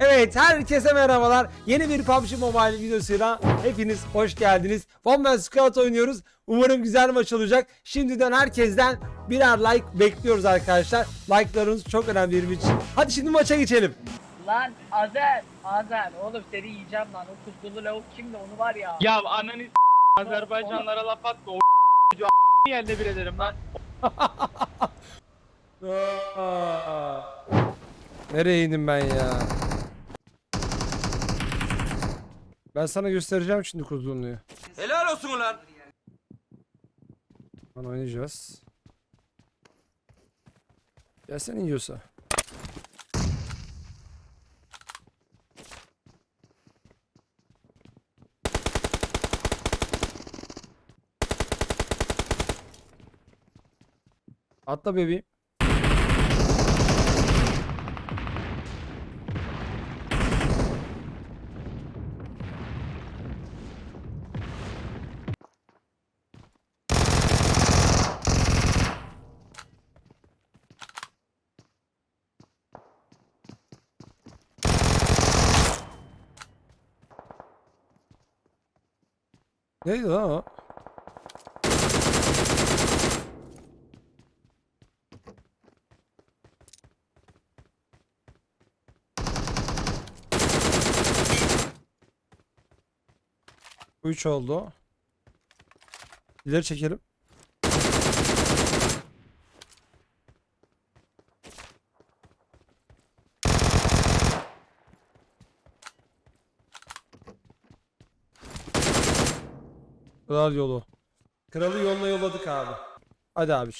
Evet herkese merhabalar. Yeni bir PUBG Mobile videosuyla hepiniz hoş geldiniz. One Man Squad oynuyoruz. Umarım güzel maç olacak. Şimdiden herkesten birer like bekliyoruz arkadaşlar. Like'larınız çok önemli benim için. Hadi şimdi maça geçelim. Lan Azer, Azer oğlum seni yiyeceğim lan o kuzgulu lavuk kimdi onu var ya. Ya ananı s- Azerbaycanlara laf atma o çocuğu yerde bir ederim lan. Nereye indim ben ya? Ben sana göstereceğim şimdi kuzgunluğu. Helal olsun ulan. Lan oynayacağız. Ya sen yiyorsa. Atla bebeğim. Neydi lan o? Üç oldu. İleri çekelim. Kral yolu. Kralı yoluna yolladık abi. Hadi abi.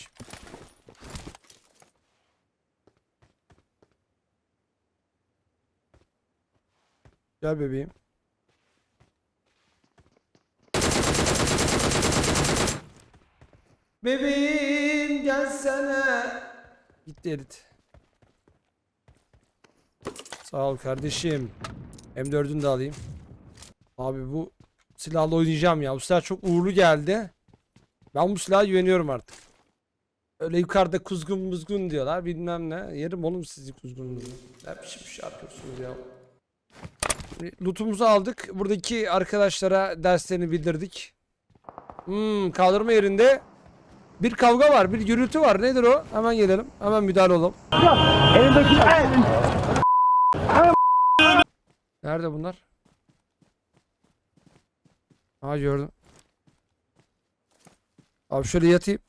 Gel bebeğim. Bebeğim gelsene. Gitti Elit. Sağ ol kardeşim. M4'ünü de alayım. Abi bu silahla oynayacağım ya. Bu silah çok uğurlu geldi. Ben bu silaha güveniyorum artık. Öyle yukarıda kuzgun muzgun diyorlar bilmem ne. Yerim oğlum sizi kuzgununuzu. Ne biçim bir şey yapıyorsunuz ya. Lootumuzu aldık. Buradaki arkadaşlara derslerini bildirdik. Hmm, kaldırma yerinde bir kavga var, bir gürültü var. Nedir o? Hemen gelelim. Hemen müdahale olalım. Nerede bunlar? Ha gördüm. Abi şöyle yatayım.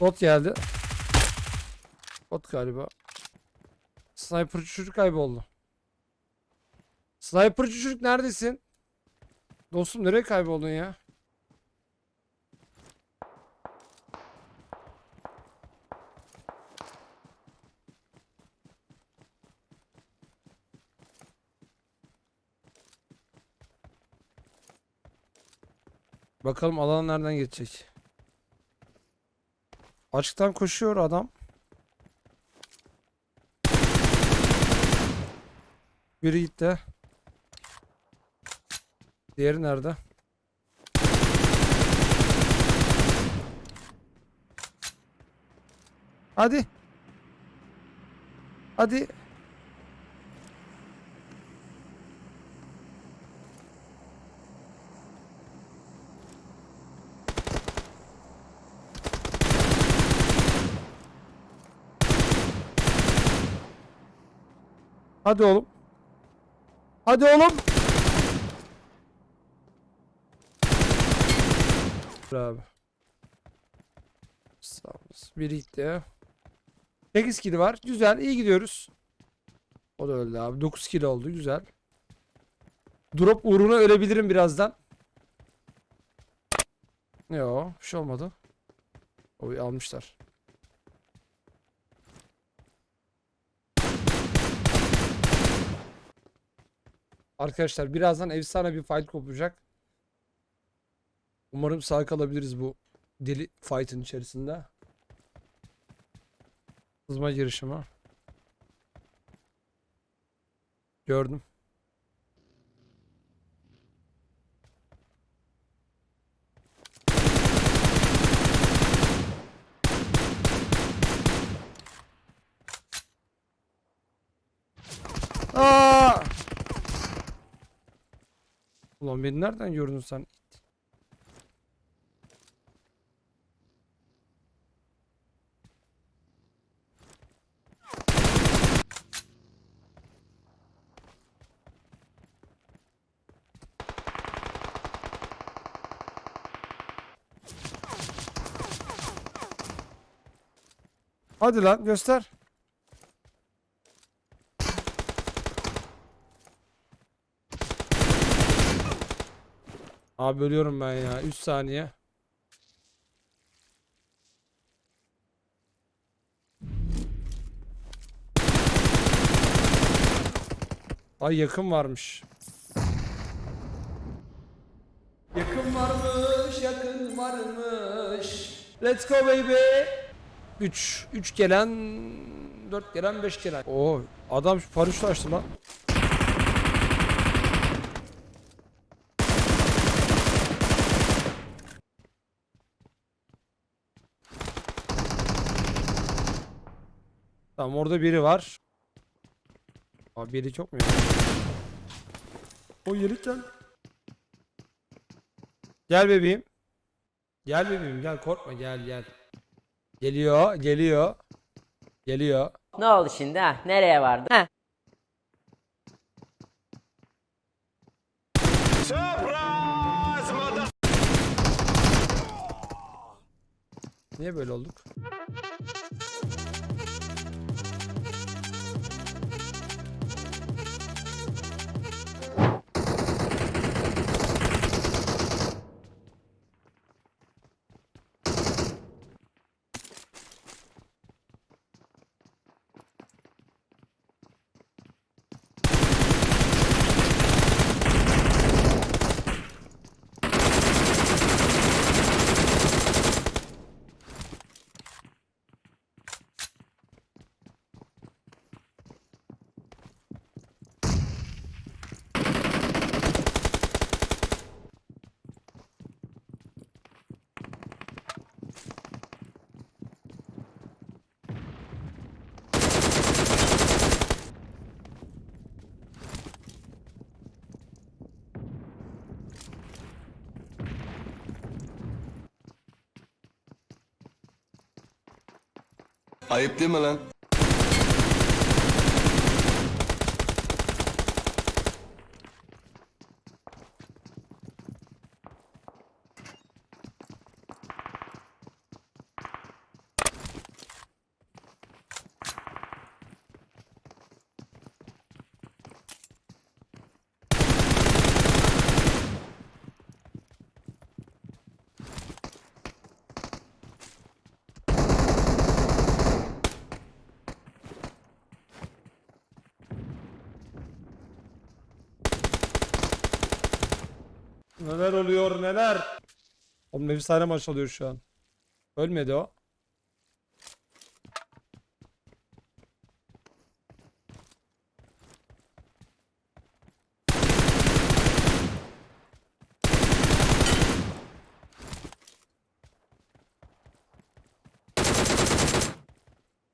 Bot geldi. Bot galiba. Sniper'cı çocuk kayboldu. Sniper'cı çocuk neredesin? Dostum nereye kayboldun ya? Bakalım alan nereden geçecek? Açıktan koşuyor adam. Biri gitti. Diğeri nerede? Hadi. Hadi. Hadi oğlum. Hadi oğlum. Abi. Biri gitti ya. 8 kilo var. Güzel. iyi gidiyoruz. O da öldü abi. 9 kilo oldu. Güzel. Drop uğruna ölebilirim birazdan. Yo, bir şey olmadı. Oy almışlar. Arkadaşlar birazdan efsane bir fight kopacak. Umarım sağ kalabiliriz bu deli fight'ın içerisinde. Hızma girişimi. Gördüm. Ulan beni nereden gördün sen? Hadi lan göster. Abi ölüyorum ben ya. 3 saniye. Ay yakın varmış. Yakın varmış, yakın varmış. Let's go baby. 3 3 gelen 4 gelen 5 gelen. Oo adam şu paraşütü açtı lan. Tamam orada biri var. Abi biri çok mu? O yeri gel. Gel bebeğim. Gel bebeğim gel korkma gel gel. Geliyor geliyor. Geliyor. Ne oldu şimdi ha? Nereye vardın? Ha? Niye böyle olduk? Ayıp değil mi lan? Neler oluyor neler? Oğlum efsane maç oluyor şu an. Ölmedi o.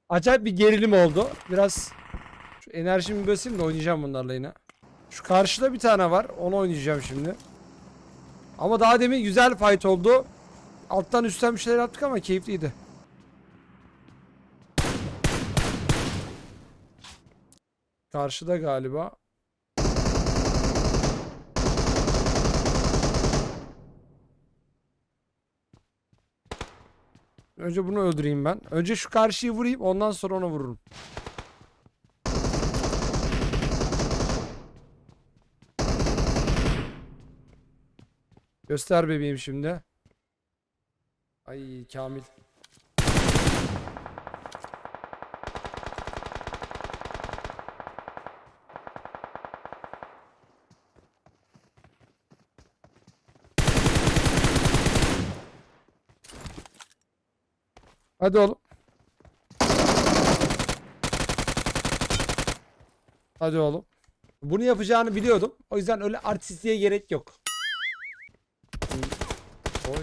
Acayip bir gerilim oldu. Biraz şu enerjimi basayım da oynayacağım bunlarla yine. Şu karşıda bir tane var. Onu oynayacağım şimdi. Ama daha demin güzel fight oldu. Alttan üstten bir şeyler yaptık ama keyifliydi. Karşıda galiba. Önce bunu öldüreyim ben. Önce şu karşıyı vurayım ondan sonra ona vururum. Göster bebeğim şimdi. Ay Kamil. Hadi oğlum. Hadi oğlum. Bunu yapacağını biliyordum. O yüzden öyle artistliğe gerek yok. Oy.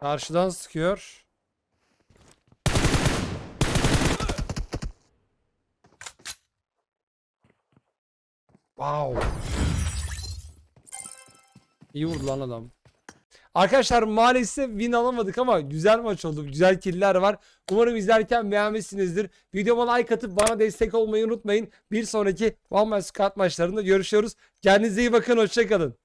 Karşıdan sıkıyor. Wow. İyi vurdu lan adam. Arkadaşlar maalesef win alamadık ama güzel maç oldu. Güzel killer var. Umarım izlerken beğenmişsinizdir. Videoma like atıp bana destek olmayı unutmayın. Bir sonraki One Man Squad maçlarında görüşüyoruz. Kendinize iyi bakın. Hoşçakalın.